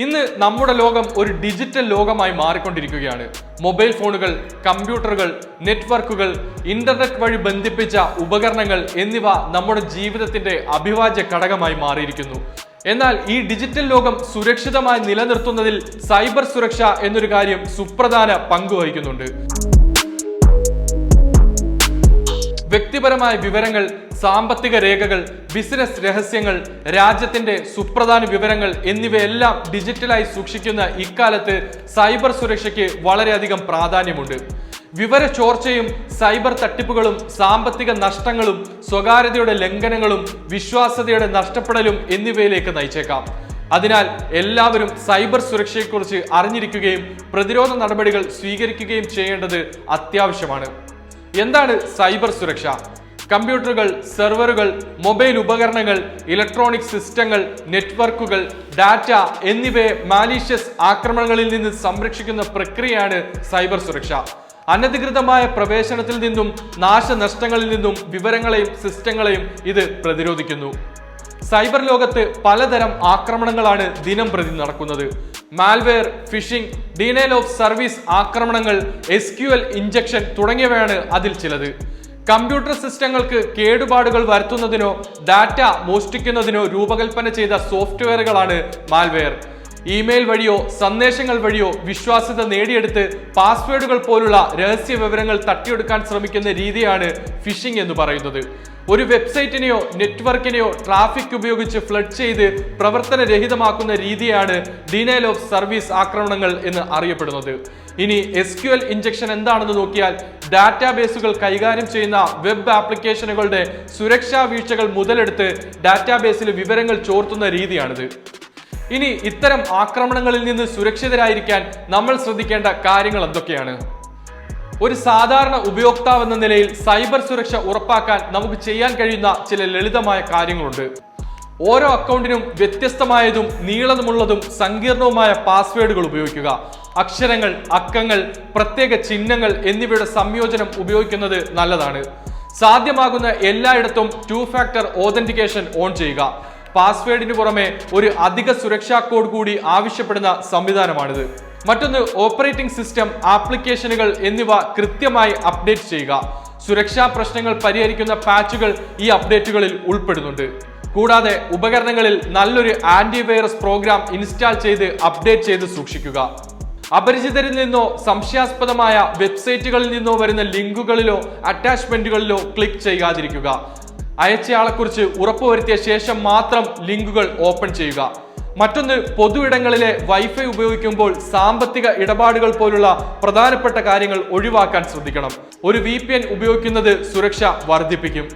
ഇന്ന് നമ്മുടെ ലോകം ഒരു ഡിജിറ്റൽ ലോകമായി മാറിക്കൊണ്ടിരിക്കുകയാണ്. മൊബൈൽ ഫോണുകൾ കമ്പ്യൂട്ടറുകൾ നെറ്റ്വർക്കുകൾ ഇന്റർനെറ്റ് വഴി ബന്ധിപ്പിച്ച ഉപകരണങ്ങൾ എന്നിവ നമ്മുടെ ജീവിതത്തിന്റെ അഭിവാജ്യ ഘടകമായി മാറിയിരിക്കുന്നു. എന്നാൽ ഈ ഡിജിറ്റൽ ലോകം സുരക്ഷിതമായി നിലനിർത്തുന്നതിൽ സൈബർ സുരക്ഷ എന്നൊരു കാര്യം സുപ്രധാന പങ്കുവഹിക്കുന്നുണ്ട് വ്യക്തിപരമായ വിവരങ്ങൾ സാമ്പത്തിക രേഖകൾ ബിസിനസ് രഹസ്യങ്ങൾ രാജ്യത്തിന്റെ സുപ്രധാന വിവരങ്ങൾ എന്നിവയെല്ലാം ഡിജിറ്റലായി സൂക്ഷിക്കുന്ന ഇക്കാലത്ത് സൈബർ സുരക്ഷയ്ക്ക് വളരെയധികം പ്രാധാന്യമുണ്ട്. വിവര ചോർച്ചയും സൈബർ തട്ടിപ്പുകളും സാമ്പത്തിക നഷ്ടങ്ങളും സ്വകാര്യതയുടെ ലംഘനങ്ങളും വിശ്വാസ്യതയുടെ നഷ്ടപ്പെടലും എന്നിവയിലേക്ക് നയിച്ചേക്കാം. അതിനാൽ എല്ലാവരും സൈബർ സുരക്ഷയെക്കുറിച്ച് അറിഞ്ഞിരിക്കുകയും പ്രതിരോധ നടപടികൾ സ്വീകരിക്കുകയും ചെയ്യേണ്ടത് അത്യാവശ്യമാണ്. എന്താണ് സൈബർ സുരക്ഷ? കമ്പ്യൂട്ടറുകൾ സെർവറുകൾ മൊബൈൽ ഉപകരണങ്ങൾ ഇലക്ട്രോണിക് സിസ്റ്റങ്ങൾ നെറ്റ്വർക്കുകൾ ഡാറ്റ എന്നിവയെ മാലീഷ്യസ് ആക്രമണങ്ങളിൽ നിന്ന് സംരക്ഷിക്കുന്ന പ്രക്രിയയാണ് സൈബർ സുരക്ഷ. അനധികൃതമായ പ്രവേശനത്തിൽ നിന്നും നാശനഷ്ടങ്ങളിൽ നിന്നും വിവരങ്ങളെയും സിസ്റ്റങ്ങളെയും ഇത് പ്രതിരോധിക്കുന്നു. സൈബർ ലോകത്ത് പലതരം ആക്രമണങ്ങളാണ് ദിനം പ്രതി നടക്കുന്നത്. Malware phishing denial of service ആക്രമണങ്ങൾ എസ് ക്യു എൽ ഇഞ്ചക്ഷൻ തുടങ്ങിയവയാണ് അതിൽ ചിലത്. കമ്പ്യൂട്ടർ സിസ്റ്റങ്ങൾക്ക് കേടുപാടുകൾ വരുത്തുന്നതിനോ ഡാറ്റ മോഷ്ടിക്കുന്നതിനോ രൂപകൽപ്പന ചെയ്ത സോഫ്റ്റ്വെയറുകളാണ് മാൽവെയർ. ഇമെയിൽ വഴിയോ സന്ദേശങ്ങൾ വഴിയോ വിശ്വാസ്യത നേടിയെടുത്ത് പാസ്വേഡുകൾ പോലുള്ള രഹസ്യ വിവരങ്ങൾ തട്ടിയെടുക്കാൻ ശ്രമിക്കുന്ന രീതിയാണ് ഫിഷിംഗ് എന്ന് പറയുന്നത്. ഒരു വെബ്സൈറ്റിനെയോ നെറ്റ്വർക്കിനെയോ ട്രാഫിക് ഉപയോഗിച്ച് ഫ്ലഡ് ചെയ്ത് പ്രവർത്തനരഹിതമാക്കുന്ന രീതിയാണ് ഡിനൈൽ ഓഫ് സർവീസ് ആക്രമണങ്ങൾ എന്ന് അറിയപ്പെടുന്നത്. ഇനി എസ് ക്യു എൽ ഇഞ്ചക്ഷൻ എന്താണെന്ന് നോക്കിയാൽ ഡാറ്റാബേസുകൾ കൈകാര്യം ചെയ്യുന്ന വെബ് ആപ്ലിക്കേഷനുകളുടെ സുരക്ഷാ വീഴ്ചകൾ മുതലെടുത്ത് ഡാറ്റാബേസിൽ വിവരങ്ങൾ ചോർത്തുന്ന രീതിയാണിത്. ഇനി ഇത്തരം ആക്രമണങ്ങളിൽ നിന്ന് സുരക്ഷിതരായിരിക്കാൻ നമ്മൾ ശ്രദ്ധിക്കേണ്ട കാര്യങ്ങൾ എന്തൊക്കെയാണ്? ഒരു സാധാരണ ഉപയോക്താവ് എന്ന നിലയിൽ സൈബർ സുരക്ഷ ഉറപ്പാക്കാൻ നമുക്ക് ചെയ്യാൻ കഴിയുന്ന ചില ലളിതമായ കാര്യങ്ങളുണ്ട്. ഓരോ അക്കൗണ്ടിനും വ്യത്യസ്തമായതും നീളമുള്ളതും സങ്കീർണവുമായ പാസ്വേഡുകൾ ഉപയോഗിക്കുക. അക്ഷരങ്ങൾ അക്കങ്ങൾ പ്രത്യേക ചിഹ്നങ്ങൾ എന്നിവയുടെ സംയോജനം ഉപയോഗിക്കുന്നത് നല്ലതാണ്. സാധ്യമാകുന്ന എല്ലായിടത്തും ടു ഫാക്ടർ ഓതന്റിക്കേഷൻ ഓൺ ചെയ്യുക. പാസ്വേഡിന് പുറമെ ഒരു അധിക സുരക്ഷാ കോഡ് കൂടി ആവശ്യപ്പെടുന്ന സംവിധാനമാണിത്. മറ്റൊന്ന് ഓപ്പറേറ്റിംഗ് സിസ്റ്റം ആപ്ലിക്കേഷനുകൾ എന്നിവ കൃത്യമായി അപ്ഡേറ്റ് ചെയ്യുക. സുരക്ഷാ പ്രശ്നങ്ങൾ പരിഹരിക്കുന്ന പാച്ചുകൾ ഈ അപ്ഡേറ്റുകളിൽ ഉൾപ്പെടുന്നുണ്ട്. കൂടാതെ ഉപകരണങ്ങളിൽ നല്ലൊരു ആന്റിവൈറസ് പ്രോഗ്രാം ഇൻസ്റ്റാൾ ചെയ്ത് അപ്ഡേറ്റ് ചെയ്ത് സൂക്ഷിക്കുക. അപരിചിതരിൽ നിന്നോ സംശയാസ്പദമായ വെബ്സൈറ്റുകളിൽ നിന്നോ വരുന്ന ലിങ്കുകളിലോ അറ്റാച്ച്മെന്റുകളിലോ ക്ലിക്ക് ചെയ്യാതിരിക്കുക. അയച്ചയാളെക്കുറിച്ച് ഉറപ്പുവരുത്തിയ ശേഷം മാത്രം ലിങ്കുകൾ ഓപ്പൺ ചെയ്യുക. മറ്റൊന്ന് പൊതു ഇടങ്ങളിലെ വൈഫൈ ഉപയോഗിക്കുമ്പോൾ സാമ്പത്തിക ഇടപാടുകൾ പോലുള്ള പ്രധാനപ്പെട്ട കാര്യങ്ങൾ ഒഴിവാക്കാൻ ശ്രദ്ധിക്കണം. ഒരു വി ഉപയോഗിക്കുന്നത് സുരക്ഷ വർദ്ധിപ്പിക്കും.